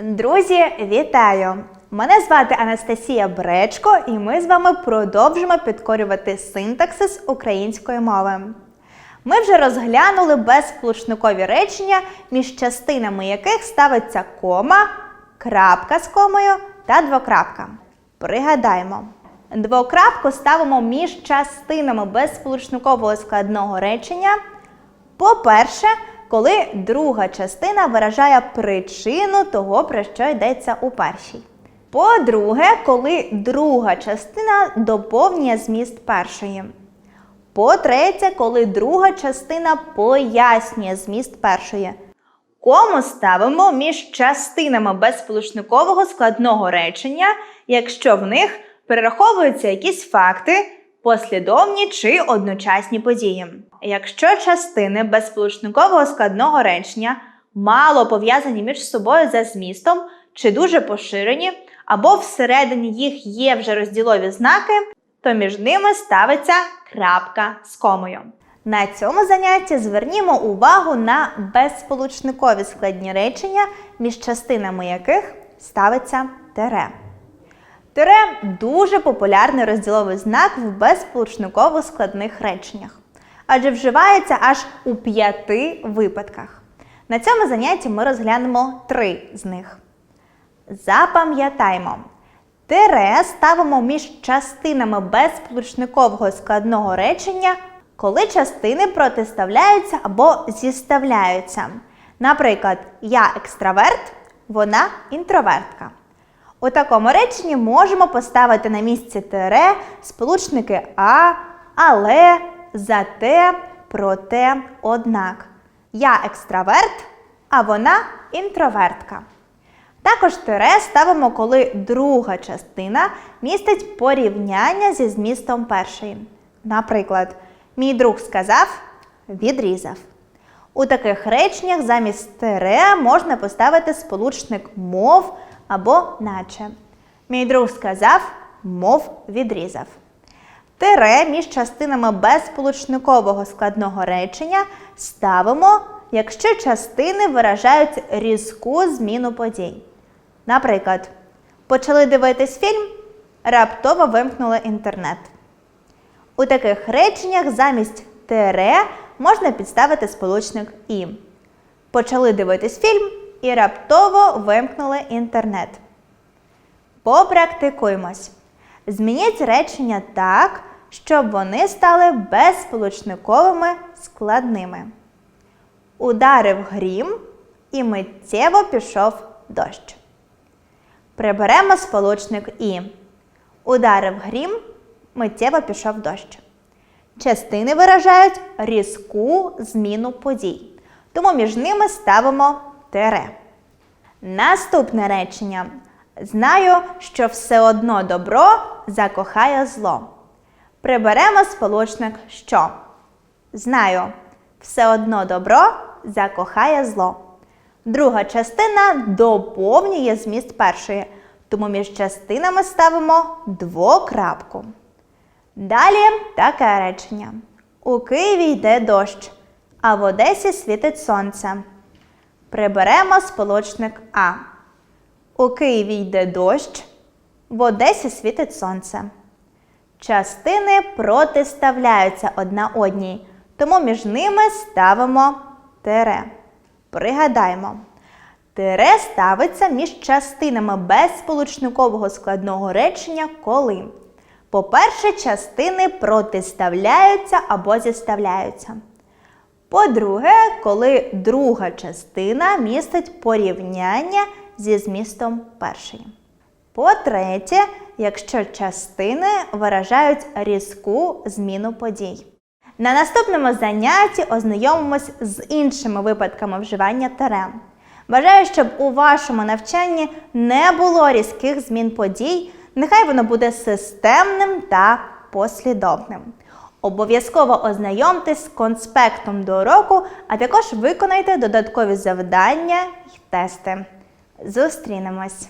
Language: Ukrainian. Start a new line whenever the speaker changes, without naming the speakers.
Друзі, вітаю! Мене звати Анастасія Бречко, і ми з вами продовжимо підкорювати синтаксис української мови. Ми вже розглянули безсполучникові речення, між частинами яких ставиться кома, крапка з комою та двокрапка. Пригадаємо. Двокрапку ставимо між частинами безсполучникового складного речення. По-перше, коли друга частина виражає причину того, про що йдеться у першій. По-друге, коли друга частина доповнює зміст першої. По-третє, коли друга частина пояснює зміст першої. Кому ставимо між частинами безсполучникового складного речення, якщо в них перераховуються якісь факти, послідовні чи одночасні події. Якщо частини безсполучникового складного речення мало пов'язані між собою за змістом чи дуже поширені, або всередині їх є вже розділові знаки, то між ними ставиться крапка з комою. На цьому занятті звернімо увагу на безсполучникові складні речення, між частинами яких ставиться тире. Тире дуже популярний розділовий знак в безсполучниково складних реченнях, адже вживається аж у п'яти випадках. На цьому занятті ми розглянемо три з них. Запам'ятаймо. Тире ставимо між частинами безсполучникового складного речення, коли частини протиставляються або зіставляються. Наприклад, я екстраверт, вона інтровертка. У такому реченні можемо поставити на місці тире сполучники а, але, зате, проте, однак. Я екстраверт, а вона інтровертка. Також тире ставимо, коли друга частина містить порівняння зі змістом першої. Наприклад, мій друг сказав, відрізав. У таких реченнях замість тире можна поставити сполучник мов або наче. Мій друг сказав, мов відрізав. Тире між частинами безсполучникового складного речення ставимо, якщо частини виражають різку зміну подій. Наприклад, почали дивитись фільм, раптово вимкнули інтернет. У таких реченнях замість тире можна підставити сполучник і. Почали дивитись фільм і раптово вимкнули інтернет. Попрактикуймось. Змініть речення так, щоб вони стали безсполучниковими складними. Ударив грім і миттєво пішов дощ. Приберемо сполучник і. Ударив грім, миттєво пішов дощ. Частини виражають різку зміну подій. Тому між ними ставимо тире. Наступне речення. Знаю, що все одно добро закохає зло. Приберемо сполучник що. Знаю, все одно добро закохає зло. Друга частина доповнює зміст першої, тому між частинами ставимо двокрапку. Далі таке речення. У Києві йде дощ, а в Одесі світить сонце. Приберемо сполучник А. У Києві йде дощ, в Одесі світить сонце. Частини протиставляються одна одній, тому між ними ставимо тире. Пригадаймо. Тире ставиться між частинами безсполучникового складного речення коли. По-перше, частини протиставляються або зіставляються. По-друге, коли друга частина містить порівняння зі змістом першої. По-третє, якщо частини виражають різку зміну подій. На наступному занятті ознайомимось з іншими випадками вживання терем. Бажаю, щоб у вашому навчанні не було різких змін подій, нехай воно буде системним та послідовним. Обов'язково ознайомтесь з конспектом до уроку, а також виконайте додаткові завдання й тести. Зустрінемось!